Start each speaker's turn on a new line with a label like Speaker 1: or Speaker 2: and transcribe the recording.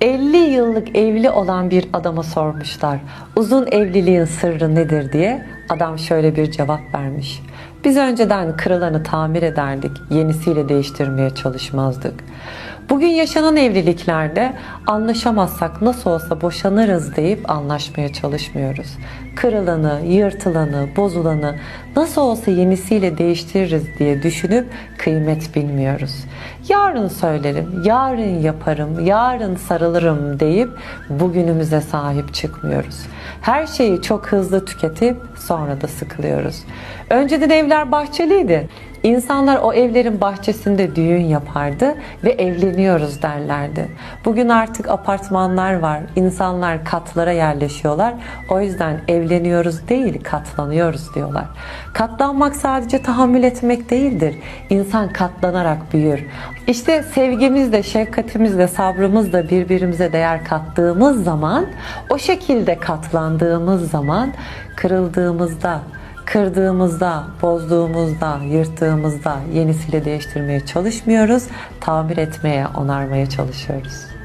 Speaker 1: 50 yıllık evli olan bir adama sormuşlar. Uzun evliliğin sırrı nedir diye. Adam şöyle bir cevap vermiş. Biz önceden kırılanı tamir ederdik, yenisiyle değiştirmeye çalışmazdık. Bugün yaşanan evliliklerde anlaşamazsak nasıl olsa boşanırız deyip anlaşmaya çalışmıyoruz. Kırılanı, yırtılanı, bozulanı nasıl olsa yenisiyle değiştiririz diye düşünüp kıymet bilmiyoruz. Yarın söylerim, yarın yaparım, yarın sarılırım deyip bugünümüze sahip çıkmıyoruz. Her şeyi çok hızlı tüketip sonra da sıkılıyoruz. Önceden evler bahçeliydi. İnsanlar o evlerin bahçesinde düğün yapardı ve evleniyoruz derlerdi. Bugün artık apartmanlar var. İnsanlar katlara yerleşiyorlar. O yüzden evleniyoruz değil, katlanıyoruz diyorlar. Katlanmak sadece tahammül etmek değildir. İnsan katlanarak büyür. İşte sevgimizle, şefkatimizle, sabrımızla birbirimize değer kattığımız zaman, o şekilde katlandığımız zaman kırıldığımızda, kırdığımızda, bozduğumuzda, yırttığımızda yenisiyle değiştirmeye çalışmıyoruz. Tamir etmeye, onarmaya çalışıyoruz.